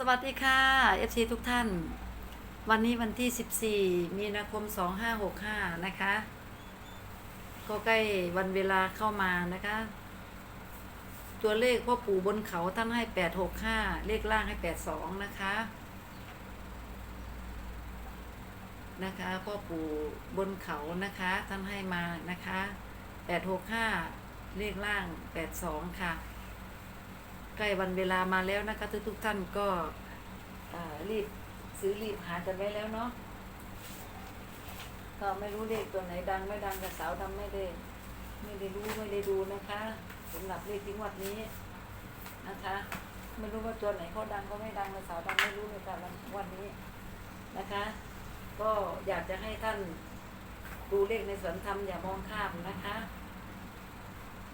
สวัสดีค่ะ FC ทุกท่าน วันนี้วันที่ 14 มีนาคม 2565 นะคะ ก็ใกล้วันเวลาเข้ามานะคะ ตัวเลขพ่อปู่บนเขาท่านให้ 865 เลขล่างให้ 82 นะคะ นะคะพ่อปู่บนเขานะคะท่านให้มานะคะ 865 เลขล่าง 82 ค่ะ ใกล้วันเวลามาแล้วนะคะทุกทุกท่านก็รีบซื้อรีบหากันไว้แล้วเนาะก็ไม่รู้เลขตัวไหนดังไม่ดังกับสาวดำไม่ได้ไม่ได้รู้ไม่ได้ดูนะคะสำหรับเลขที่งวดนี้นะคะ ไม่รู้ว่าตัวไหนเขาดังก็ไม่ดังกับสาวดำไม่รู้เลยค่ะวันวันนี้นะคะ ก็อยากจะให้ท่านดูเลขในสวนธรรมอย่ามองข้ามนะคะ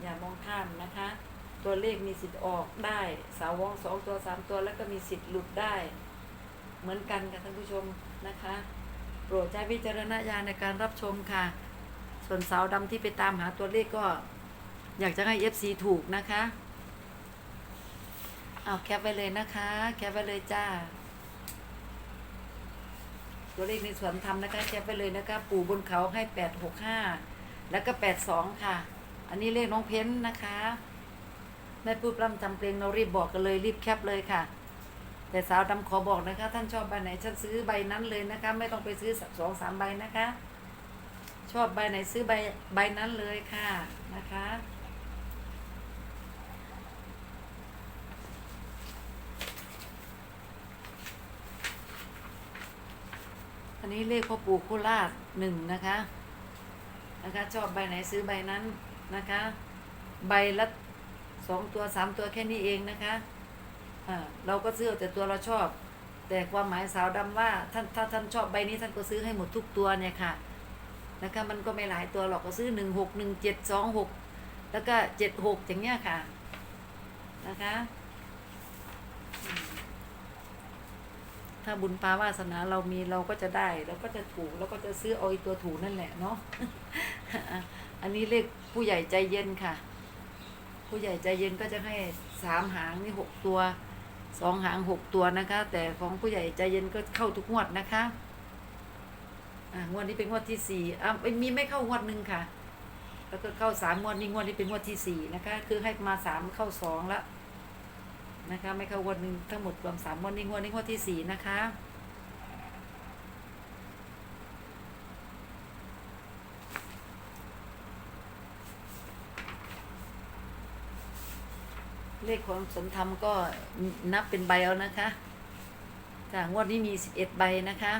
อย่ามองข้ามนะคะ ตัวเลขมีสิทธิ์ออกได้ สาววองสองตัวสามตัวแล้วก็มีสิทธิ์หลุดได้ เหมือนกันค่ะท่านผู้ชมนะคะ โปรดใช้วิจารณญาณในการรับชมค่ะ ส่วนสาวดำที่ไปตามหาตัวเลขก็ อยากจะให้ FC ถูกนะคะเอาแคปไว้เลยนะคะ แคปไว้เลยจ้า ตัวเลขในสวนธรรมนะคะ แคปไว้เลยนะคะ ปู่บนเขาให้แปดหกห้าแล้วก็แปดสองค่ะ อันนี้เลขน้องเพ้นนะคะ ได้พูดร่ำจำเพลงเรารีบบอกกันเลยรีบแคปเลยค่ะ แต่สาวดำขอบอกนะคะ ท่านชอบใบไหนฉันซื้อใบนั้นเลยนะคะ ไม่ต้องไปซื้อสองสามใบนะคะ ชอบใบไหนซื้อใบใบนั้นเลยค่ะนะคะอันนี้เลขพ่อปู่โคราชหนึ่งนะคะ นะคะ ชอบใบไหนซื้อใบนั้นนะคะ ใบละ สองตัวสามตัวแค่นี้เองนะคะอ่าเราก็ซื้อแต่ตัวเราชอบ แต่ความหมายสาวดำว่าท่านถ้าท่านชอบใบนี้ท่านก็ซื้อให้หมดทุกตัวเนี่ยค่ะนะคะมันก็ไม่หลายตัวหรอกก็ซื้อหนึ่งหกหนึ่งเจ็ดสองหกแล้วก็เจ็ดหกอย่างเงี้ยค่ะนะคะถ้าบุญปาวาสนาเรามีเราก็จะได้เราก็จะถูกเราก็จะซื้อเอาไอ้ตัวถูนั่นแหละเนาะอันนี้เลขผู้ใหญ่ใจเย็นค่ะ ผู้ใหญ่ใจเย็นก็จะให้สามหางนี่หกตัวสองหางหกตัวนะคะ แต่ของผู้ใหญ่ใจเย็นก็เข้าทุกงวดนะคะอ่างวดนี้เป็นงวดที่สี่อะมีไม่เข้างวดหนึ่งค่ะ แล้วก็เข้าสามงวดนี้งวดนี้เป็นงวดที่สี่นะคะ คือให้มาสามเข้าสองล้วนะคะ ไม่เข้างวดหนึ่งทั้งหมดรวมสามงวดนี้งวดนี้งวดที่สี่นะคะ เลขของสมธรรมก็นับเป็นใบเอานะคะจ้างวดนี้มีสิบเอ็ดใบนะคะ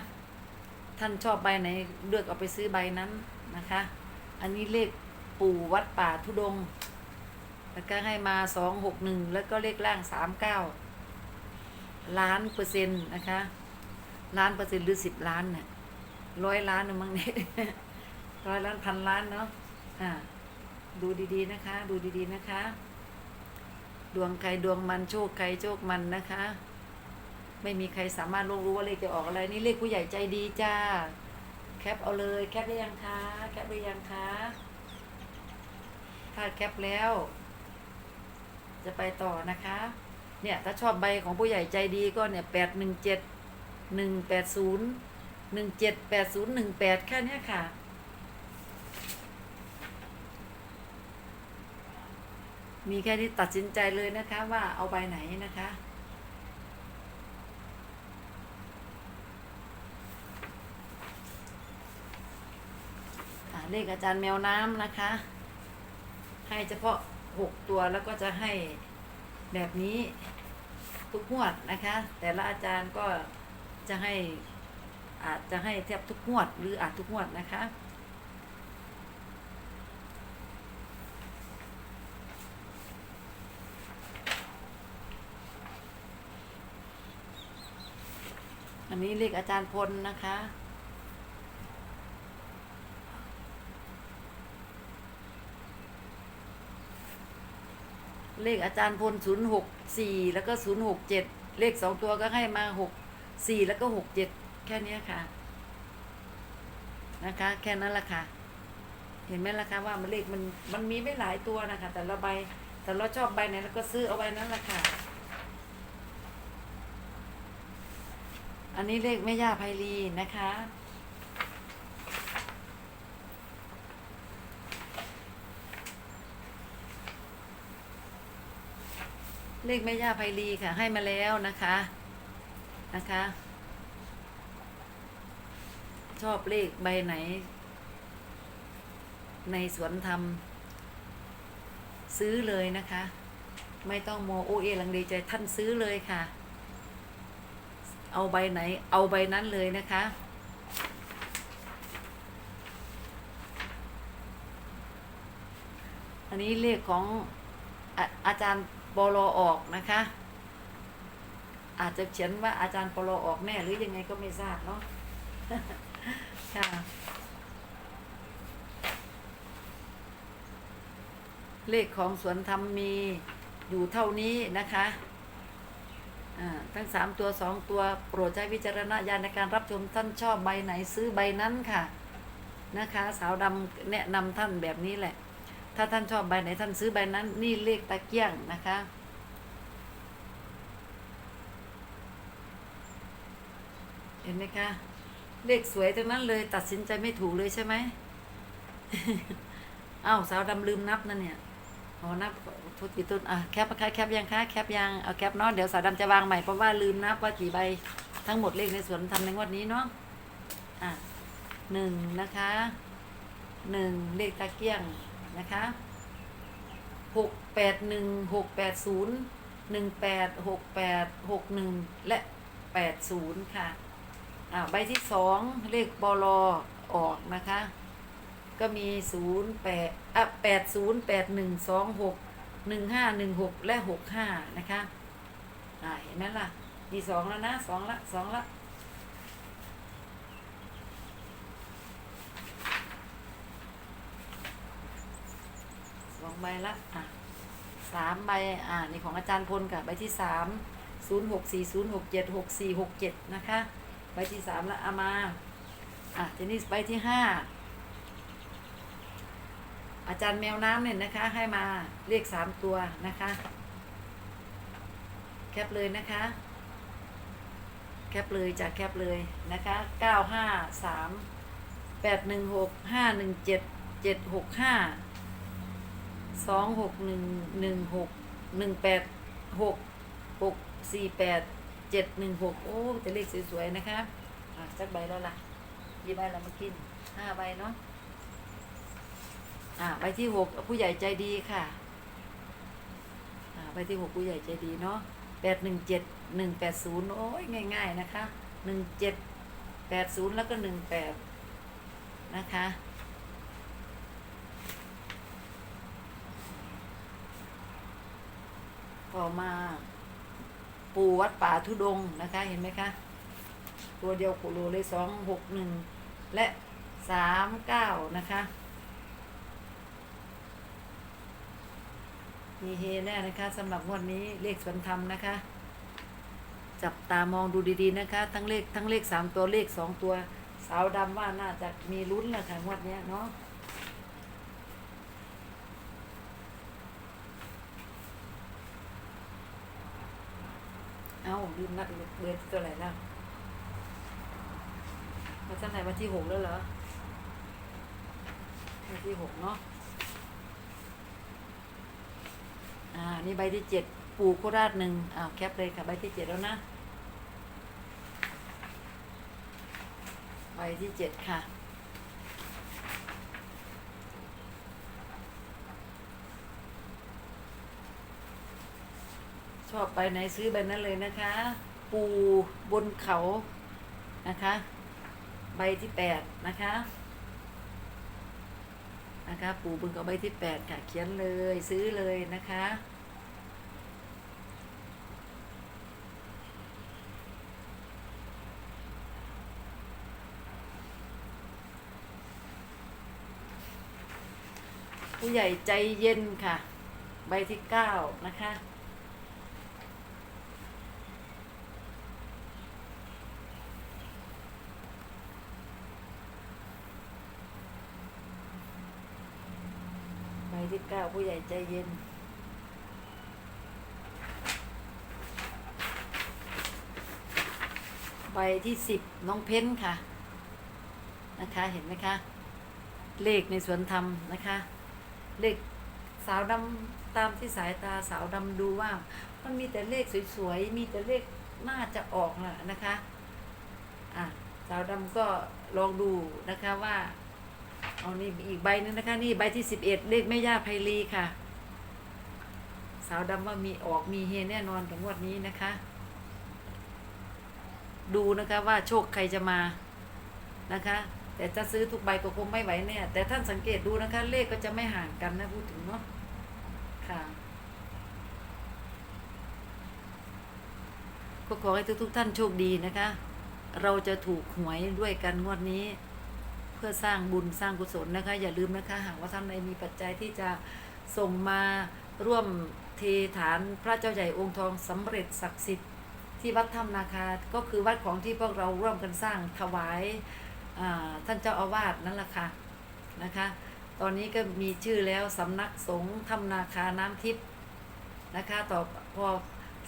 ท่านชอบใบไหนเลือกเอาไปซื้อใบนั้นนะคะ อันนี้เลขปู่วัดป่าทุดง แล้วก็ให้มาสองหกหนึ่งแล้วก็เลขล่างสามเก้าล้านเปอร์เซ็นต์นะคะ ล้านเปอร์เซ็นต์หรือสิบล้านเนี่ยร้อยล้านนะมั้งเนี่ยร้อยล้านพันล้านเนาะอ่าดูดีๆนะคะ ดูดีๆนะคะ ดวงใครดวงมันโชคใครโชคมันนะคะ ไม่มีใครสามารถรู้รู้ว่าเลขจะออกอะไรนี่เลขผู้ใหญ่ใจดีจ้า แคปเอาเลยแคปได้ยังคะแคปได้ยังคะถ้าแคปแล้ว จะไปต่อนะคะ เนี่ยถ้าชอบใบของผู้ใหญ่ใจดีก็เนี่ยแปดหนึ่งเจ็ดหนึ่งแปดศูนย์หนึ่งเจ็ดแปดศูนย์หนึ่งแปดแค่นี้ค่ะ มีแค่ที่ตัดสินใจเลยนะคะว่าเอาใบไหนนะคะ เลขอาจารย์แมวน้ำนะคะ ให้เฉพาะหกตัวแล้วก็จะให้แบบนี้ทุกงวดนะคะ แต่ละอาจารย์ก็จะให้อาจจะให้แทบทุกงวดหรืออาจทุกงวดนะคะ อันนี้เลขอาจารย์พลนะคะ เลขอาจารย์พลศูนย์หกสี่แล้วก็ศูนย์หกเจ็ดเลขสองตัวก็ให้มาหกสี่แล้วก็หกเจ็ดแค่นี้ค่ะ นะคะ แค่นั้นละค่ะ เห็นไหมล่ะคะว่ามันเลขมันมันมีไม่หลายตัวนะคะ แต่ละใบแต่เราชอบใบไหนเราก็ซื้อเอาใบนั้นละค่ะ อันนี้เลขแม่ย่าไพลีนะคะ เลขแม่ย่าไพลีค่ะ ให้มาแล้วนะคะ นะคะ ชอบเลขใบไหน ในสวนธรรม ซื้อเลยนะคะ ไม่ต้องโมโอเอลังเลใจท่านซื้อเลยค่ะ เอาใบไหน เอาใบนั้นเลยนะคะ อันนี้เลขของอาอาจารย์ปลอออกนะคะ อาจจะเขียนว่าอาจารย์ปลอออกแน่หรือยังไงก็ไม่ทราบเนาะค่ะเลขของสวนธรรมมีอยู่เท่านี้นะคะ ทั้งสามตัวสองตัวโปรดใช้วิจารณญาณในการรับชมท่านชอบใบไหนซื้อใบนั้นค่ะนะคะ สาวดำแนะนำท่านแบบนี้แหละ ถ้าท่านชอบใบไหนท่านซื้อใบนั้น นี่เลขตะเกียงนะคะเห็นไหมคะ เลขสวยทั้งนั้นเลยตัดสินใจไม่ถูกเลยใช่ไหม อ้าวสาวดำลืมนับนั่นเนี่ยอ๋อนับ ทุกกี่ต้นอะแคปคะแคปยังคะแคปยังเอาแคปเนาะเดี๋ยวสาวดำจะวางใหม่เพราะว่าลืมนับว่ากี่ใบทั้งหมดเลขในสวนทำในงวดนี้เนาะอะหนึ่งนะคะหนึ่งเลขตะเกียงนะคะหกแปดหนึ่งหกแปดศูนย์หนึ่งแปดหกแปดหกหนึ่งและแปดศูนย์ค่ะอ่าใบที่สองเลขบลออกนะคะ ก็มีศูนย์แปดอะแปดศูนย์แปดหนึ่งสองหก หนึ่งห้าหนึ่งหกและหกห้านะคะ อ่าเห็นไหมล่ะ มีสองแล้วนะสองละสองละสองใบละอะสามใบอ่านี่ของอาจารย์พลกับใบที่สามศูนย์หกสี่ศูนย์หกเจ็ดหกสี่หกเจ็ดนะคะ ใบที่สามละเอามา อะทีนี้ใบที่ห้า อาจารย์แมวน้ำเนี่ยนะคะ ให้มาเลขสามตัวนะคะ แคปเลยนะคะ แคปเลยจากแคปเลยนะคะเก้าห้าสามแปดหนึ่งหกห้าหนึ่งเจ็ดเจ็ดหกห้าสองหกหนึ่งหนึ่งหกหนึ่งแปดหกหกสี่แปดเจ็ดหนึ่งหกโอ้จะเลขสวยๆนะคะอะจักใบแล้วล่ะกี่ใบเรามากินห้าใบเนาะ อ่าใบที่หกผู้ใหญ่ใจดีค่ะอ่าใบที่หกผู้ใหญ่ใจดีเนาะแปดหนึ่งเจ็ดหนึ่งแปดศูนย์โอ้ยง่าย ๆนะคะหนึ่งเจ็ดแปดศูนย์แล้วก็หนึ่งแปดนะคะต่อมาปูวัดป่าทุดงนะคะ เห็นไหมคะ ตัวเดียวโคโลเลยสองหกหนึ่งและสามเก้านะคะ มีเฮแน่นะคะสำหรับงวดนี้เลขสวนธรรมนะคะ จับตามองดูดีๆนะคะ ทั้งเลขทั้งเลขสามตัวเลขสองตัว สาวดำว่าน่าจะมีลุ้นแหละค่ะงวดเนี้ยเนาะเอาลืมนัดเบอร์ตัวไหนแล้ววันจันทร์ไหนวันที่หกแล้วเหรอวันที่หกเนาะ อ่านี่ใบที่เจ็ดปูโคราชหนึ่งอ้าวแคปเลยค่ะใบที่เจ็ดแล้วนะ ใบที่เจ็ดค่ะ ชอบใบไหนซื้อใบนั้นเลยนะคะ ปูบนเขานะคะ ใบที่แปดนะคะ นะคะ ปูบนเขาใบที่แปดค่ะ เขียนเลยซื้อเลยนะคะผู้ใหญ่ใจเย็นค่ะ ใบที่เก้านะคะ ที่เก้าผู้ใหญ่ใจเย็น ใบที่สิบน้องเพ้นค่ะ นะคะเห็นไหมคะ เลขในสวนธรรมนะคะ เลขสาวดำตามที่สายตาสาวดำดูว่า มันมีแต่เลขสวยๆ มีแต่เลขน่าจะออกน่ะนะคะ อะ สาวดำก็ลองดูนะคะว่า เอานี่อีกใบหนึงนะคะ นี่ใบที่สิบเอ็ดเลขแม่ย่าไพลีค่ะ สาวดำว่ามีออกมีเฮแน่นอนกับงวดนี้นะคะ ดูนะคะว่าโชคใครจะมานะคะ แต่จะซื้อทุกใบก็คงไม่ไหวเนี่ยแต่ท่านสังเกตดูนะคะ เลขก็จะไม่ห่างกันนะพูดถึงเนาะค่ะก็ขอให้ทุกๆท่านโชคดีนะคะ เราจะถูกหวยด้วยกันงวดนี้ พื่อสร้างบุญสร้างกุศลนะคะ อย่าลืมนะคะหากว่าท่านใดมีปัจจัยที่จะส่งมาร่วมเทฐานพระเจ้าใหญ่องค์ทองสำเร็จศักดิ์สิทธิ์ที่วัดถ้ำนาคา ก็คือวัดของที่พวกเราร่วมกันสร้างถวายท่านเจ้าอาวาสนั่นแหละค่ะนะคะ ตอนนี้ก็มีชื่อแล้วสำนักสงฆ์ถ้ำนาคาน้ำทิพย์นะคะต่อพอ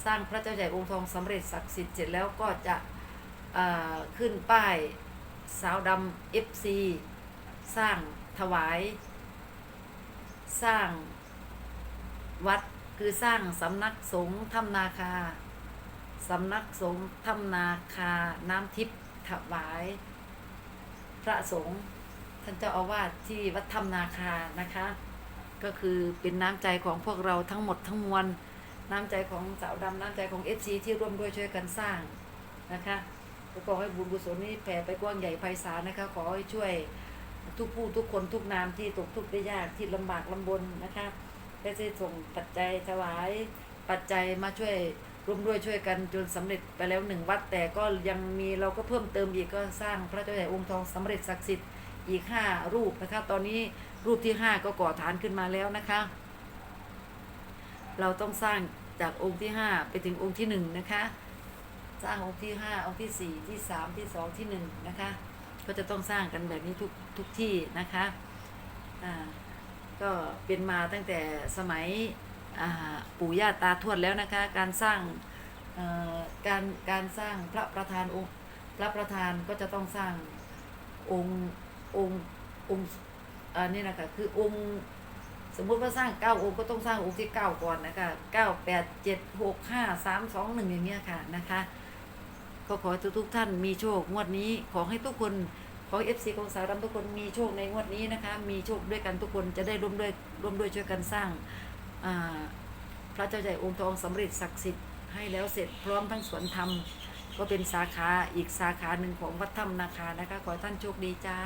สร้างพระเจ้าใหญ่องค์ทองสำเร็จศักดิ์สิทธิ์เสร็จแล้วก็จะขึ้นป้าย สาวดำเอฟซีสร้างถวาย สร้างวัดคือสร้างสำนักสงฆ์ถ้ำนาคาสำนักสงฆ์ถ้ำนาคา น้ำทิพย์ถวาย พระสงฆ์ท่านเจ้าอาวาสที่วัดถ้ำนาคานะคะ ก็คือเป็นน้ำใจของพวกเราทั้งหมดทั้งมวลน้ำใจของสาวดำน้ำใจของเอฟซีที่ร่วมด้วยช่วยกันสร้างนะคะ ขอให้บุญกุศลนี้แผ่ไปกว้างใหญ่ไพศาลนะคะ ขอให้ช่วยทุกผู้ทุกคนทุกนามที่ตกทุกข์ได้ยากที่ลำบากลำบนนะคะได้ได้ส่งปัจจัยถวายปัจจัยมาช่วยร่วมด้วยช่วยกันจนสำเร็จไปแล้วหนึ่งวัด แต่ก็ยังมีเราก็เพิ่มเติมอีกก็สร้างพระเจ้าใหญ่องค์ทองสำเร็จศักดิ์สิทธิ์อีกห้ารูปนะคะ ตอนนี้รูปที่ห้าก็ก่อฐานขึ้นมาแล้วนะคะ เราต้องสร้างจากองค์ที่ห้าไปถึงองค์ที่หนึ่งนะคะ สร้างองค์ที่ห้าองค์ที่สี่ที่สามที่สองที่หนึ่งนะคะ ก็จะต้องสร้างกันแบบนี้ทุกทุกที่นะคะอ่าก็เป็นมาตั้งแต่สมัยปู่ย่าตาทวดแล้วนะคะ การสร้างเอ่อการการสร้างพระประธานองค์พระประธานก็จะต้องสร้างองค์องค์องค์อันนี้นะคะคือองค์สมมุติว่าสร้างเก้าองค์ก็ต้องสร้างองค์ที่เก้าก่อนนะคะเก้าแปดเจ็ดหกห้าสามสองหนึ่งอย่างเงี้ยค่ะนะคะ ก็ขอให้ทุกๆท่านมีโชคงวดนี้ ขอให้ทุกคนขอเอฟซีของสาวดำทุกคนมีโชคในงวดนี้นะคะ มีโชคด้วยกันทุกคนจะได้ร่วมด้วยร่วมด้วยช่วยกันสร้างพระเจ้าใหญ่องค์ทองสำเร็จศักดิ์สิทธิ์ให้แล้วเสร็จพร้อมทั้งสวนธรรม ก็เป็นสาขาอีกสาขาหนึ่งของวัดถ้ำนาคานะคะ ขอท่านโชคดีจ้า